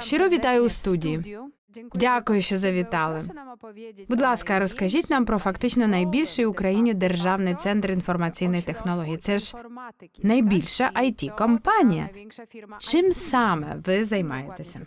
Щиро вітаю у студії. Дякую, що завітали. Будь ласка, розкажіть нам про фактично найбільший в Україні державний центр інформаційної технології. Це ж найбільша it компанія. Чим саме ви займаєтеся?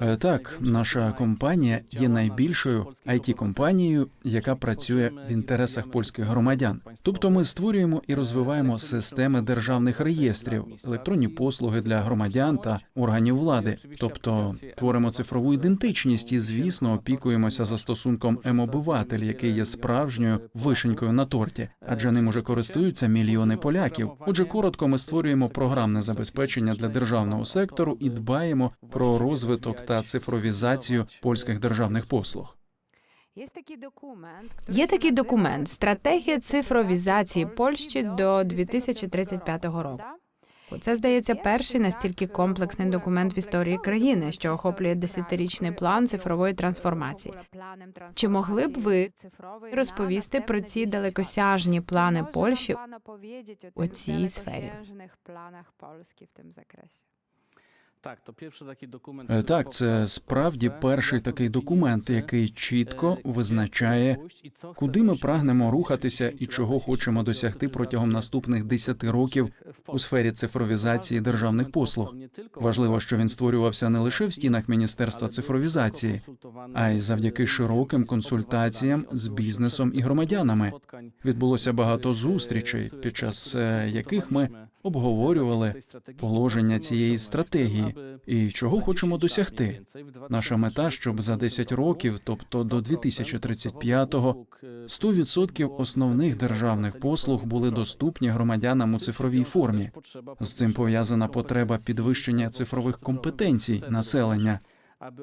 Е, Так, наша компанія є найбільшою it компанією яка працює в інтересах польських громадян. Тобто, ми створюємо і розвиваємо системи державних реєстрів, електронні послуги для громадян та органів влади. Тобто творимо цифрову ідентичність і, звісно, опікуємося застосунком М-обиватель, який є справжньою вишенькою на торті, адже ним уже користуються мільйони поляків. Отже, коротко, ми створюємо програмне забезпечення для державного сектору і дбаємо про розвиток та цифровізацію польських державних послуг. Є такий документ Стратегія цифровізації Польщі до 2035 року. Це здається перший настільки комплексний документ в історії країни, що охоплює десятирічний план цифрової трансформації. Чи могли б ви розповісти про ці далекосяжні плани Польщі у цій сфері? Так, то перший такий документ. Е, Так, це справді перший такий документ, який чітко визначає, куди ми прагнемо рухатися і чого хочемо досягти протягом наступних 10 років у сфері цифровізації державних послуг. Важливо, що він створювався не лише в стінах Міністерства цифровізації, а й завдяки широким консультаціям з бізнесом і громадянами. Відбулося багато зустрічей, під час е, яких ми обговорювали положення цієї стратегії і чого хочемо досягти. Наша мета, щоб за 10 років, тобто до 2035-го, 100% основних державних послуг були доступні громадянам у цифровій формі. З цим пов'язана потреба підвищення цифрових компетенцій населення.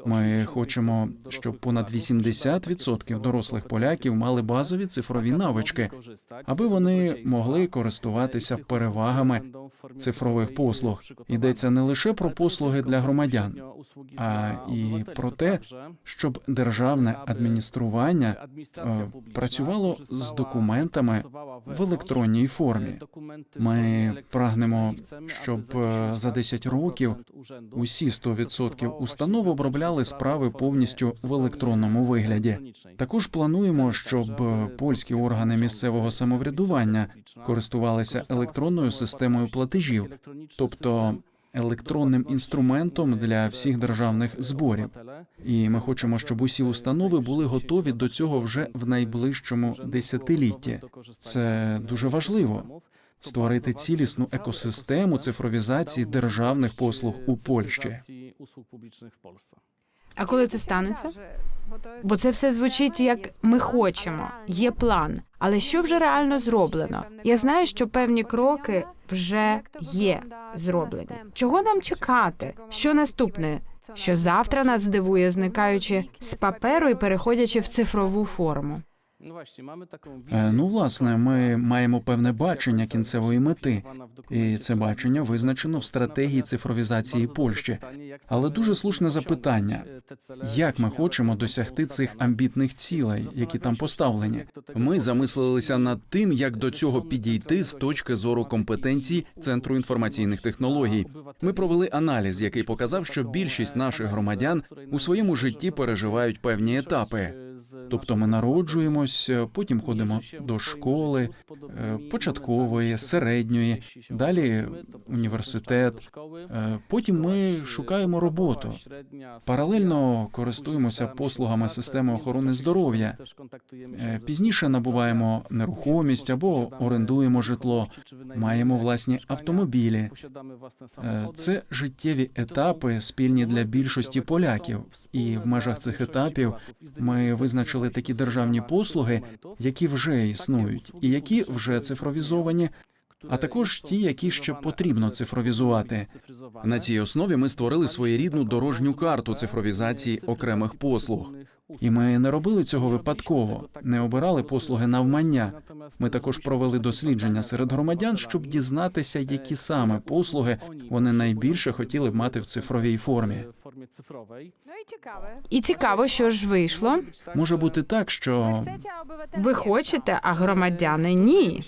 Ми хочемо, щоб понад 80% дорослих поляків мали базові цифрові навички, аби вони могли користуватися перевагами цифрових послуг. Йдеться не лише про послуги для громадян, а і про те, щоб державне адміністрування е, працювало з документами в електронній формі. Ми прагнемо, щоб е, за 10 років усі 100% установ обробляли справи повністю в електронному вигляді. Також плануємо, щоб польські органи місцевого самоврядування користувалися електронною системою платежів, тобто електронним інструментом для всіх державних зборів. І ми хочемо, щоб усі установи були готові до цього вже в найближчому десятилітті. Це дуже важливо створити цілісну екосистему цифровізації державних послуг у Польщі. А коли це станеться? Бо це все звучить як ми хочемо, є план. Але що вже реально зроблено? Я знаю, що певні кроки вже є зроблені. Чого нам чекати? Що наступне? Що завтра нас здивує, зникаючи з паперу і переходячи в цифрову форму? Е, Ну, власне, ми маємо певне бачення кінцевої мети, і це бачення визначено в стратегії цифровізації Польщі. Але дуже слушне запитання: як ми хочемо досягти цих амбітних цілей, які там поставлені? Ми замислилися над тим, як до цього підійти з точки зору компетенцій Центру інформаційних технологій. Ми провели аналіз, який показав, що більшість наших громадян у своєму житті переживають певні етапи. Тобто ми народжуємось, потім ходимо до школи, е, початкової, середньої, далі університет. Е, Потім ми шукаємо роботу. Паралельно користуємося послугами системи охорони здоров'я. Е, Пізніше набуваємо нерухомість або орендуємо житло, маємо власні автомобілі. Е, Це життєві етапи, спільні для більшості поляків, і в межах цих етапів ми визначили такі державні послуги, які вже існують, і які вже цифровізовані. А також ті, які ще потрібно цифровізувати. На цій основі ми створили своєрідну дорожню карту цифровізації окремих послуг. І ми не робили цього випадково, не обирали послуги навмання. Ми також провели дослідження серед громадян, щоб дізнатися, які саме послуги вони найбільше хотіли б мати в цифровій формі. І цікаво, що ж вийшло. Може бути так, що Ви хочете, а громадяни ні.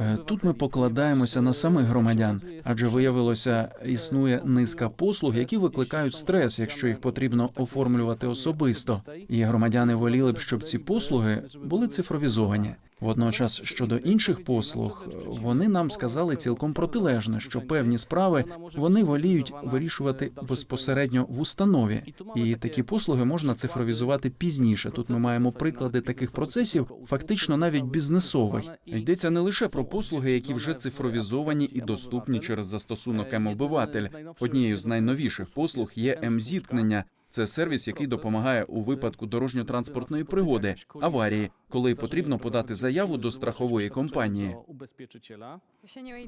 е, тут ми покладаємося на самих громадян. адже виявилося, існує низка послуг, які викликають стрес, якщо їх потрібно оформлювати особисто. І громадяни воліли б, щоб ці послуги були цифровізовані. Водночас, щодо інших послуг, вони нам сказали цілком протилежне, що певні справи вони воліють вирішувати безпосередньо в установі, і такі послуги можна цифровізувати пізніше. Тут ми маємо приклади таких процесів, фактично навіть бізнесових. Йдеться не лише про послуги, які вже цифровізовані і доступні через застосунок М-обиватель. Однією з найновіших послуг є М-зіткнення. Це сервіс, який допомагає у випадку дорожньо-транспортної пригоди, аварії, коли потрібно подати заяву до страхової компанії.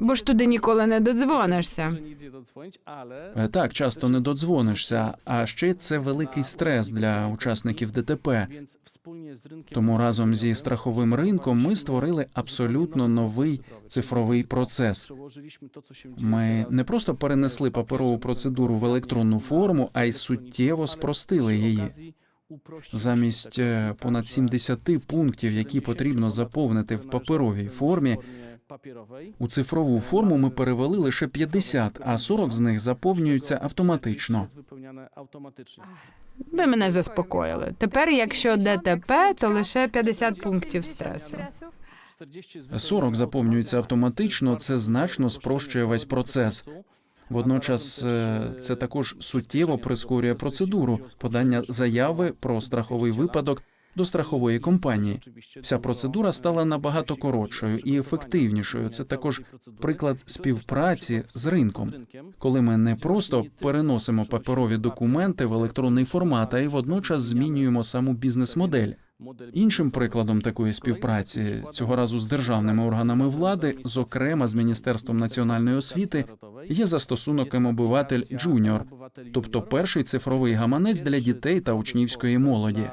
Бо ж туди ніколи не додзвонишся. Е, Так, часто не додзвонишся, а ще це великий стрес для учасників ДТП. Тому разом зі страховим ринком ми створили абсолютно новий цифровий процес. Ми не просто перенесли паперову процедуру в електронну форму, а й суттєво спростили її. Замість е, понад 70 пунктів, які потрібно заповнити в паперовій формі, у цифрову форму ми перевели лише 50, а 40 з них заповнюються автоматично. Ви мене заспокоїли. Тепер, якщо ДТП, то лише 50 пунктів стресу. 40 заповнюються автоматично. Це значно спрощує весь процес. Водночас е, це також суттєво прискорює процедуру подання заяви про страховий випадок до страхової компанії. Вся процедура стала набагато коротшою і ефективнішою. Це також приклад співпраці з ринком, коли ми не просто переносимо паперові документи в електронний формат, а й водночас змінюємо саму бізнес-модель. Іншим прикладом такої співпраці цього разу з державними органами влади, зокрема з міністерством національної освіти, є застосунок «М-обиватель Джуніор», тобто перший цифровий гаманець для дітей та учнівської молоді.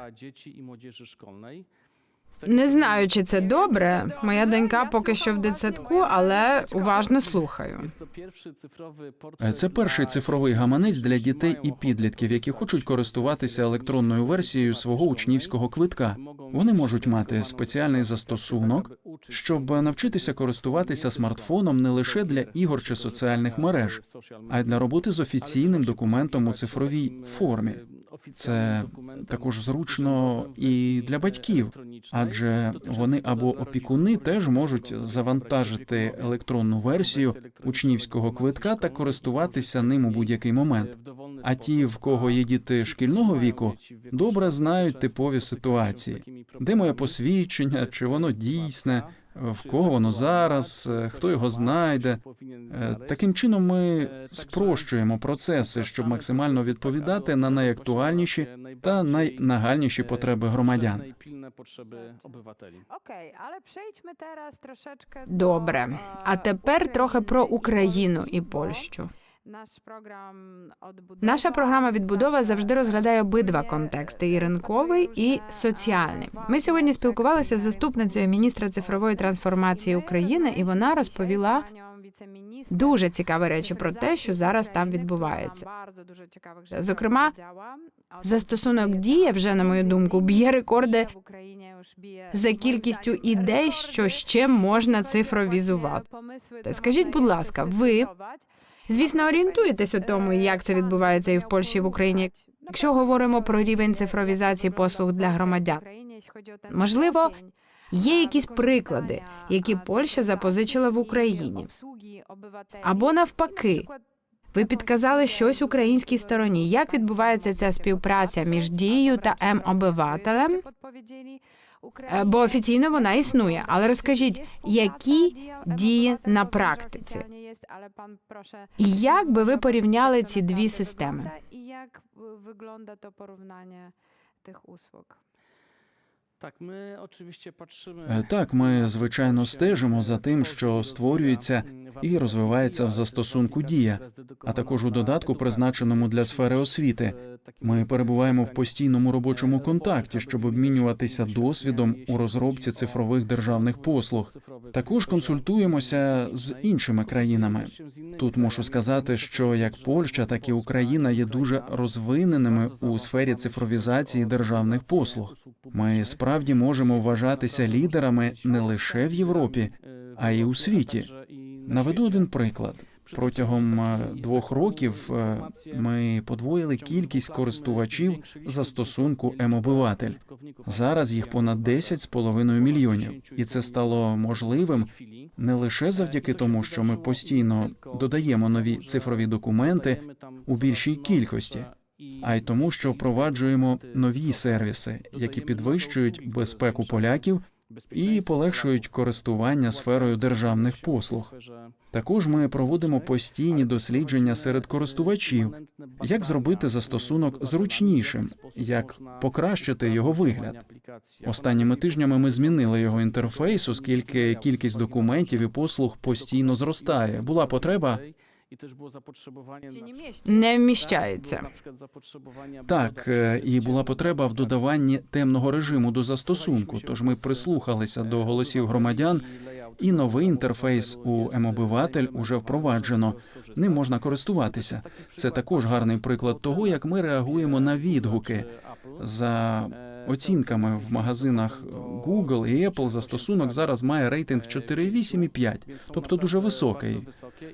Не знаю, чи це добре. Моя донька поки що в дитсадку, але уважно слухаю. Е, Це перший цифровий гаманець для дітей і підлітків, які хочуть користуватися електронною версією свого учнівського квитка. Вони можуть мати спеціальний застосунок, щоб навчитися користуватися смартфоном не лише для ігор чи соціальних мереж, а й для роботи з офіційним документом у цифровій формі. Це також зручно і для батьків, адже вони або опікуни теж можуть завантажити електронну версію учнівського квитка та користуватися ним у будь-який момент. А ті, в кого є діти шкільного віку, добре знають типові ситуації, де моє посвідчення, чи воно дійсне, в кого воно зараз, е, хто його знайде. Е, Таким чином ми спрощуємо процеси, щоб максимально відповідати на найактуальніші та найнагальніші потреби громадян. Добре. е, А тепер трохи про Україну і Польщу. Наша програма відбудова завжди розглядає обидва контексти: і ринковий, і соціальний. Ми сьогодні спілкувалися з заступницею міністра цифрової трансформації України, і вона розповіла дуже цікаві речі про те, що зараз там відбувається. Зокрема, Застосунок дія вже, на мою думку, б'є рекорди за кількістю ідей, що ще можна цифровізувати. Скажіть, будь ласка, ви, Звісно, орієнтуєтесь у тому, як це відбувається і в Польщі, і в Україні. Якщо говоримо про рівень цифровізації послуг для громадян, можливо, є якісь приклади, які Польща запозичила в Україні, або навпаки, ви підказали щось українській стороні. Як відбувається ця співпраця між дією та М-обивателем? Е, Бо офіційно вона існує. Але розкажіть, які дії на практиці? І як би ви порівняли ці дві системи? І як виглядає то порівняння тих услуг? Так, ми oczywiście patrzymy. Е, Так, ми звичайно стежимо за тим, що створюється і розвивається в застосунку дія, а також у додатку, призначеному для сфери освіти. Ми перебуваємо в постійному робочому контакті, щоб обмінюватися досвідом у розробці цифрових державних послуг. Також консультуємося з іншими країнами. Тут мушу сказати, що як Польща, так і Україна є дуже розвиненими у сфері цифровізації державних послуг. Ми справді можемо вважатися лідерами не лише в Європі, а й у світі. Наведу один приклад. Протягом е, двох років е, ми подвоїли кількість користувачів застосунку М-обиватель. Зараз їх понад 10,5 мільйонів, і це стало можливим не лише завдяки тому, що ми постійно додаємо нові цифрові документи у більшій кількості, а й тому, що впроваджуємо нові сервіси, які підвищують безпеку поляків і полегшують користування сферою державних послуг. Також ми проводимо постійні дослідження серед користувачів, як зробити застосунок зручнішим, як покращити його вигляд. Останніми тижнями ми змінили його інтерфейс, оскільки кількість документів і послуг постійно зростає. Була потреба Не вміщається. так, е, і була потреба в додаванні темного режиму до застосунку. Тож ми прислухалися до голосів громадян, і новий інтерфейс у М-обиватель уже впроваджено. Ним можна користуватися. Це також гарний приклад того, як ми реагуємо на відгуки. За оцінками в магазинах Google і Apple застосунок зараз має рейтинг 4,8 і 5, тобто дуже високий.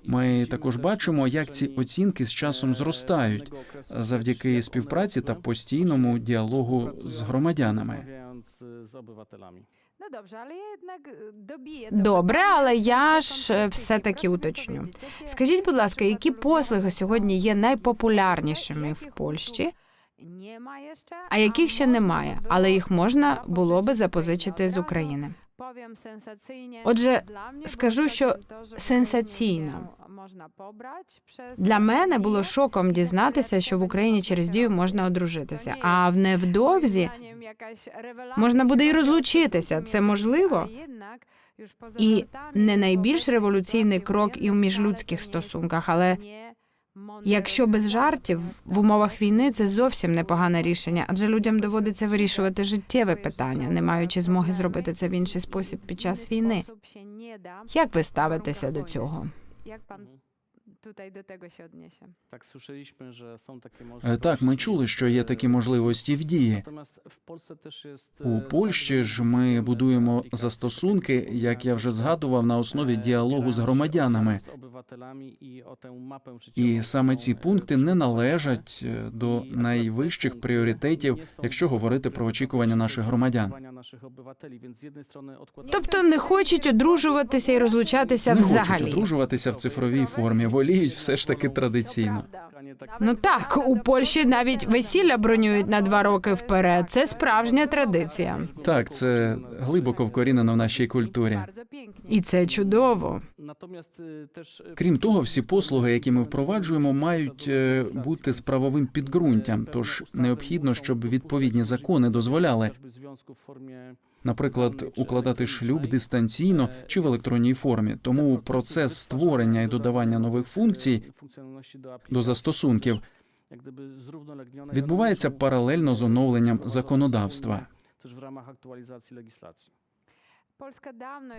Ми також бачимо, як ці оцінки з часом зростають завдяки співпраці та постійному діалогу з громадянами. Dobiję. Добре, але я ж е, все-таки уточню. Скажіть, будь ласка, які послуги сьогодні є найпопулярнішими в Польщі, а яких ще немає, але їх можна було би запозичити з України? Отже, скажу, що сенсаційно. Для мене було шоком дізнатися, що в Україні через дію можна одружитися, а в невдовзі можна буде і розлучитися. Це можливо? І не найбільш революційний крок і в міжлюдських стосунках, але якщо без жартів в умовах війни це зовсім непогане рішення, адже людям доводиться вирішувати життєве питання, не маючи змоги зробити це в інший спосіб під час війни. Як ви ставитеся до цього? Tutaj do tego się odniesie? Так, słyszeliśmy, że są takie Е, możliwości. Так, ми чули, що є такі можливості в дії. Natomiast w Polsce też jest У Польщі ж ми будуємо застосунки, як я вже згадував, на основі діалогу з громадянами. І саме ці пункти не належать до найвищих пріоритетів, якщо говорити про очікування наших громадян. Тобто не хочуть одружуватися і розлучатися Не хочуть взагалі. одружуватися в цифровій формі, воліють все ж таки традиційно. Ну так, у Польщі навіть весілля бронюють на два роки вперед. Це справжня традиція, Так, це глибоко вкорінено в нашій культурі. і це чудово. Крім того, всі послуги, які ми впроваджуємо, мають е, бути з правовим підґрунтям. Тож необхідно, щоб відповідні закони дозволяли, наприклад, укладати шлюб дистанційно чи в електронній формі. Тому процес створення і додавання нових функцій до застосунків відбувається паралельно з оновленням законодавства. Тож в рамах актуалізації legislacji.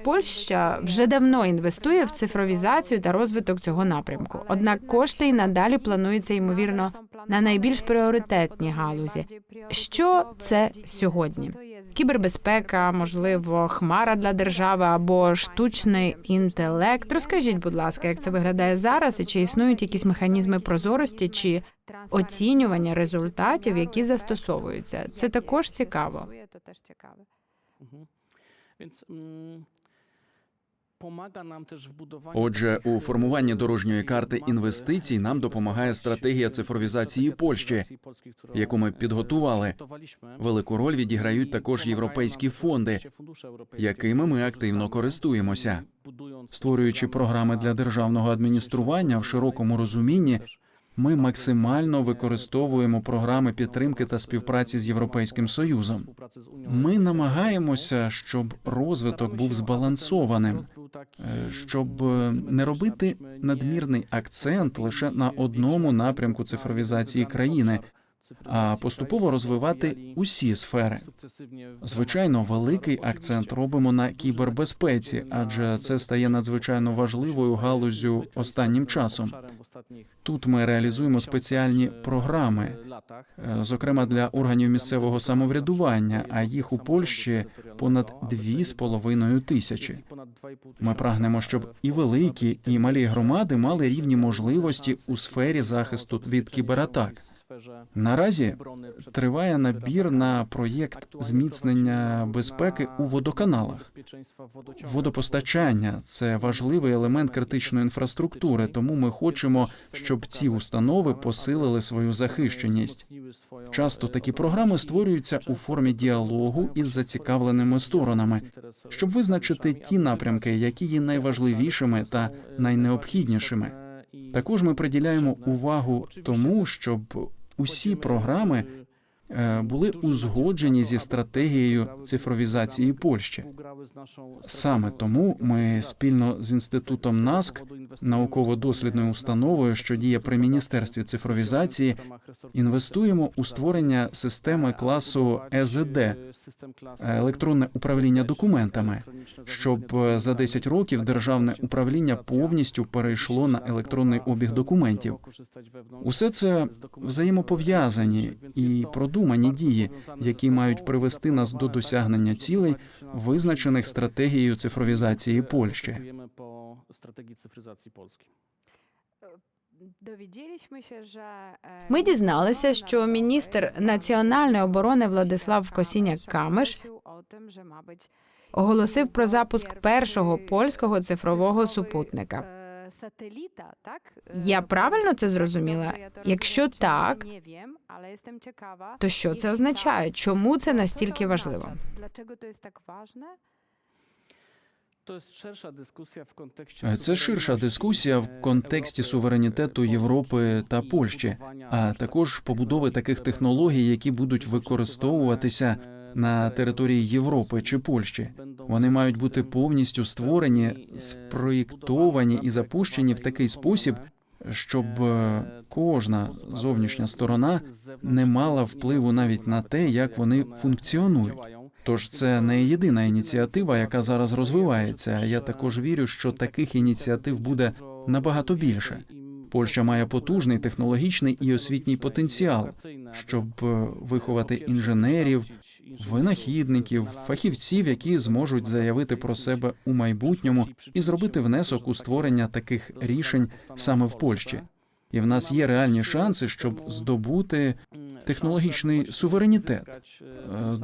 Польща вже давно інвестує в цифровізацію та розвиток цього напрямку. Однак кошти і надалі плануються ймовірно на найбільш пріоритетні галузі. Що це сьогодні? Кібербезпека, можливо, хмара для держави або штучний інтелект. Розкажіть, будь ласка, як це виглядає зараз, і чи існують якісь механізми прозорості чи оцінювання результатів, які застосовуються? Це також цікаво. Więc mm, pomaga nam też w budowaniu Отже, у формуванні e, дорожньої карти інвестицій нам допомагає стратегія цифровізації Польщі, яку ми підготували. Велику роль відіграють також європейські фонди, якими ми активно користуємося. Створюючи програми для державного адміністрування в широкому розумінні, ми максимально використовуємо програми підтримки та співпраці з Європейським Союзом. Ми намагаємося, щоб розвиток був збалансованим, е, щоб е, не робити надмірний акцент лише на одному напрямку цифровізації країни, а поступово розвивати усі сфери. Звичайно, великий акцент робимо на кібербезпеці, адже це стає надзвичайно важливою галузю останнім часом. Тут ми реалізуємо спеціальні програми, е, зокрема для органів місцевого самоврядування, а їх у Польщі понад дві з половиною тисячі. Ми прагнемо, щоб і великі, і малі громади мали рівні можливості у сфері захисту від кібератак. Наразі триває набір на проєкт зміцнення безпеки у водоканалах. Водопостачання це важливий елемент критичної інфраструктури, тому ми хочемо, щоб ці установи посилили свою захищеність. Часто такі програми створюються у формі діалогу із зацікавленими сторонами, щоб визначити ті напрямки, які є найважливішими та найнеобхіднішими. Також ми приділяємо увагу тому, щоб усі програми були узгоджені зі стратегією цифровізації Польщі. Саме тому ми спільно з інститутом НАСК, науково-дослідною установою, що діє при міністерстві цифровізації, інвестуємо у створення системи класу ЕЗД електронне управління документами, щоб е, за 10 років державне управління повністю перейшло на електронний обіг документів. Усе це взаємопов'язані і продумані дії, які мають привести нас до досягнення цілей, визначених стратегією цифровізації Польщі. Ми дізналися, що міністр національної оборони Владислав Косіняк Камиш оголосив про запуск першого польського цифрового супутника. Сателіта, так? Я правильно це зрозуміла? Якщо так, то то що це означає? Чому це настільки важливо? Dlaczego to jest tak ważne? То ширша дискусія в контексті Е, Це ширша дискусія в контексті суверенітету Європи та Польщі, а також побудови таких технологій, які будуть використовуватися на території Європи чи Польщі. Вони мають бути повністю створені, спроєктовані і запущені в такий спосіб, щоб е, кожна зовнішня сторона не мала впливу навіть на те, як вони функціонують. Тож це не єдина ініціатива, яка зараз розвивається. Я також вірю, що таких ініціатив буде набагато більше. Польща має потужний технологічний і освітній потенціал, щоб е, виховати інженерів, винахідників, фахівців, які зможуть заявити про себе у майбутньому і зробити внесок у створення таких рішень саме в Польщі. І в нас є реальні шанси, щоб здобути технологічний суверенітет. Е,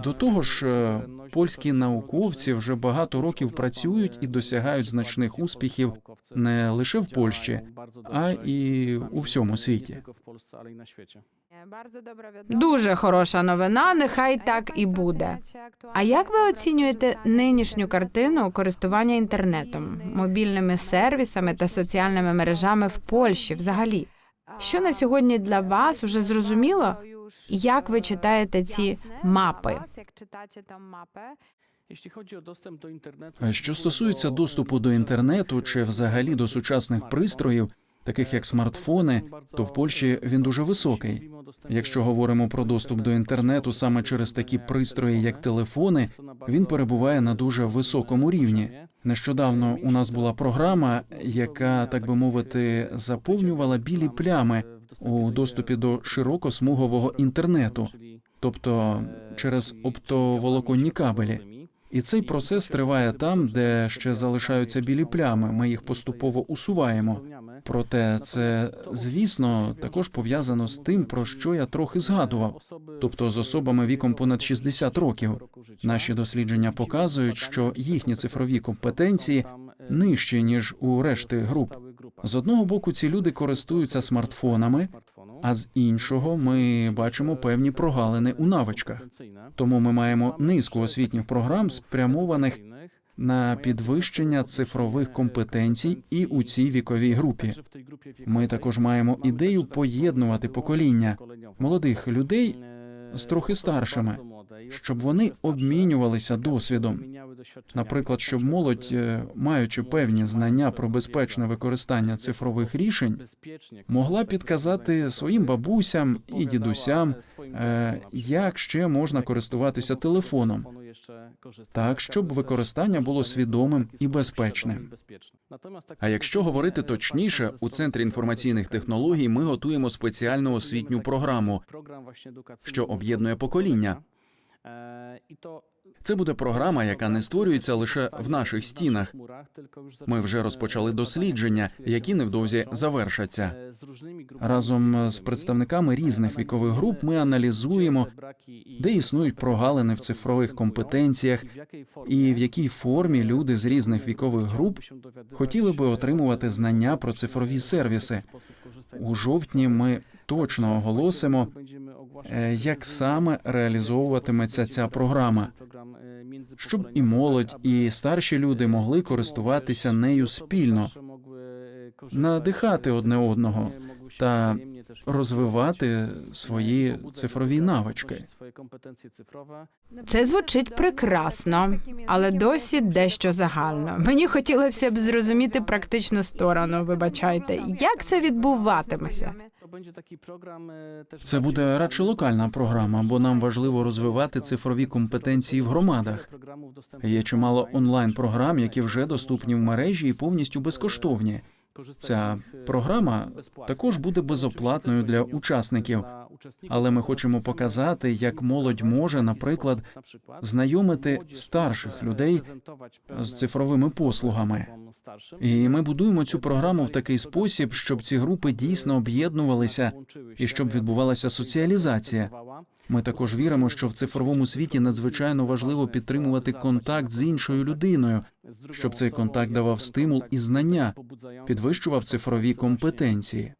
До того ж, е, польські науковці вже багато років працюють і досягають значних успіхів не лише в Польщі, а і у всьому світі. Дуже хороша новина. Нехай так і буде. А як ви оцінюєте нинішню картину користування інтернетом, мобільними сервісами та соціальними мережами в Польщі взагалі? Що на сьогодні для вас вже зрозуміло? Як ви читаєте ці мапи? Як читаcie там мапи? Що стосується доступу до інтернету чи взагалі до сучасних пристроїв, таких як смартфони, то в Польщі він дуже високий. Якщо говоримо про доступ до інтернету саме через такі пристрої, як телефони, він перебуває на дуже високому рівні. Нещодавно у нас була програма, яка, так би мовити, заповнювала білі плями у доступі до широкосмугового інтернету, тобто через оптоволоконні кабелі. І цей процес триває там, де ще залишаються білі плями. Ми їх поступово усуваємо. Проте це, звісно, також пов'язано з тим, про що я трохи згадував, тобто з особами віком понад 60 років. Наші дослідження показують, що їхні цифрові компетенції нижчі ніж у решти груп. З одного боку, ці люди користуються смартфонами, а з іншого ми бачимо певні прогалини у навичках. Тому ми маємо низку освітніх програм, спрямованих на підвищення цифрових компетенцій і у цій віковій групі. Ми також маємо ідею поєднувати покоління молодих людей з трохи старшими, щоб вони обмінювалися досвідом. Наприклад, щоб молодь, е, маючи певні знання про безпечне використання цифрових рішень, могла підказати своїм бабусям і дідусям, е, як ще можна користуватися телефоном, так щоб використання було свідомим і безпечним. А якщо говорити точніше, у центрі інформаційних технологій ми готуємо спеціальну освітню програму, що об'єднує покоління. Е, Це буде програма, яка не створюється лише в наших стінах, Ми вже розпочали дослідження, які невдовзі завершаться. Разом з представниками різних вікових груп ми аналізуємо, де існують прогалини в цифрових компетенціях і в якій формі люди з різних вікових груп хотіли би отримувати знання про цифрові сервіси. У жовтні ми точно оголосимо, як саме реалізовуватиметься ця програма, щоб і молодь, і старші люди могли користуватися нею спільно, надихати одне одного та розвивати свої цифрові навички. Це звучить прекрасно, але досі дещо загально. Мені хотілося б зрозуміти практичну сторону. Вибачайте, як це відбуватиметься? Це буде радше локальна програма, бо нам важливо розвивати цифрові компетенції в громадах. Є чимало онлайн програм, які вже доступні в мережі і повністю безкоштовні. Ця програма також буде безоплатною для учасників, але ми хочемо показати, як молодь може, наприклад, знайомити старших людей з цифровими послугами. І ми будуємо цю програму в такий спосіб, щоб ці групи дійсно об'єднувалися і щоб відбувалася соціалізація. Ми також віримо, що в цифровому світі надзвичайно важливо підтримувати контакт з іншою людиною, щоб цей контакт давав стимул і знання, підвищував цифрові компетенції.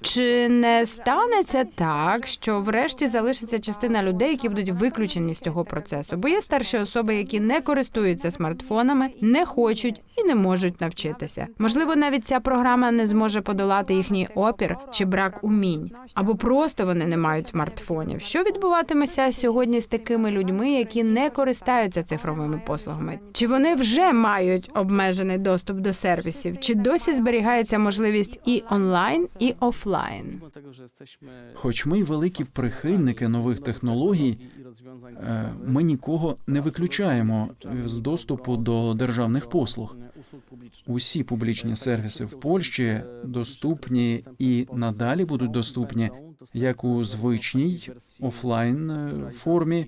Чи не станеться так, що врешті залишиться частина людей, які будуть виключені з цього процесу? Бо є старші особи, які не користуються смартфонами, не хочуть і не можуть навчитися. Можливо, навіть ця програма не зможе подолати їхній опір чи брак умінь, або просто вони не мають смартфонів. Що відбуватиметься сьогодні з такими людьми, які не користаються цифровими послугами? Чи вони вже мають обмежений доступ до сервісів? Чи досі зберігається можливість і онлайн, і офлайн? Хоч ми великі прихильники нових технологій, е, ми нікого не виключаємо з доступу до державних послуг. Усі публічні сервіси в Польщі доступні і надалі будуть доступні як у звичній офлайн е, формі,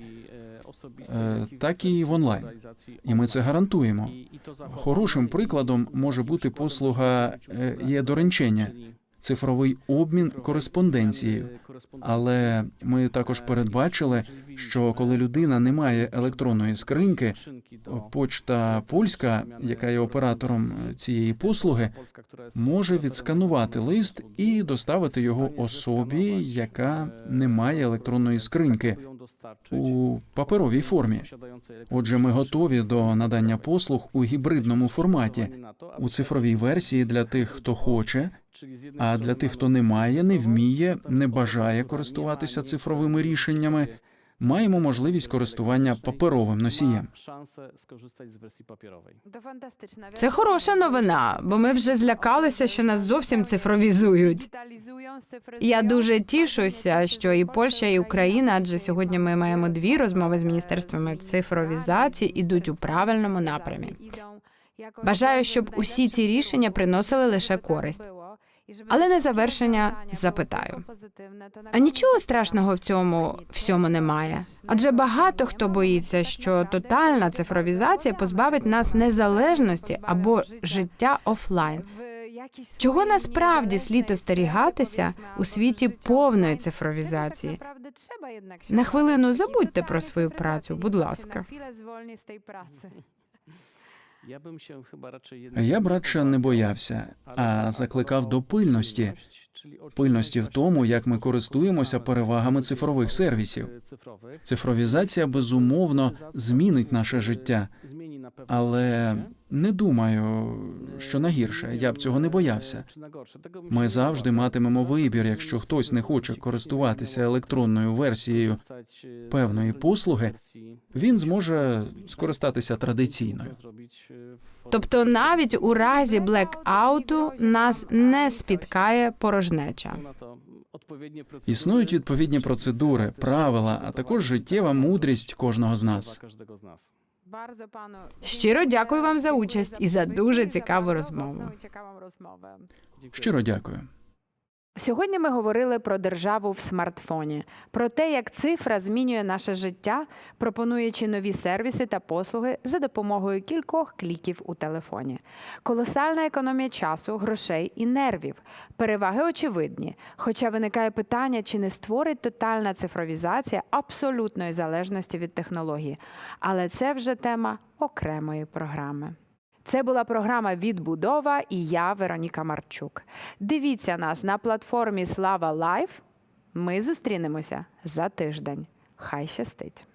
так і в онлайн. І ми це гарантуємо. Хорошим прикладом може бути послуга е, є доренчення, цифровий обмін кореспонденцією. Але ми також передбачили, що коли людина не має електронної скриньки, почта польська, яка є оператором е, цієї послуги, може відсканувати лист і доставити його особі, яка не має електронної скриньки у паперовій формі. Отже, ми готові до надання послуг у гібридному форматі у цифровій версії для тих, хто хоче, а для тих, хто не має, не вміє, не бажає користуватися цифровими рішеннями. Маємо можливість користування паперовим носієм. Це хороша новина, бо ми вже злякалися, що нас зовсім цифровізують. Я дуже тішуся, що і Польща, і Україна, адже сьогодні ми маємо дві розмови з міністерствами цифровізації, ідуть у правильному напрямі. Бажаю, щоб усі ці рішення приносили лише користь. Але на завершення запитаю. А нічого страшного в цьому всьому немає. Адже багато хто боїться, що тотальна цифровізація позбавить нас незалежності або життя офлайн. Чого насправді слід остерігатися у світі повної цифровізації? На хвилину забудьте про свою працю, будь ласка. Я б радше не боявся, а закликав до пильності, пильності в тому, як ми користуємося перевагами цифрових сервісів. Цифровізація безумовно змінить наше життя, але не думаю, що на гірше. Я б цього не боявся. Ми завжди матимемо вибір, якщо хтось не хоче користуватися електронною версією певної послуги, він зможе скористатися традиційною. Тобто, навіть у разі блекауту нас не спіткає порожнеча. Існують відповідні процедури, правила, а також життєва мудрість кожного з нас. Щиро дякую вам за участь і за дуже цікаву розмову. Щиро дякую. Сьогодні ми говорили про державу в смартфоні, про те, як цифра змінює наше життя, пропонуючи нові сервіси та послуги за допомогою кількох кліків у телефоні. Колосальна економія часу, грошей і нервів. Переваги очевидні. Хоча виникає питання, чи не створить тотальна цифровізація абсолютної залежності від технології. Але це вже тема окремої програми. Це була програма Відбудова і я, Вероніка Марчук. Дивіться нас на платформі Слава Лайв. Ми зустрінемося за тиждень. Хай щастить!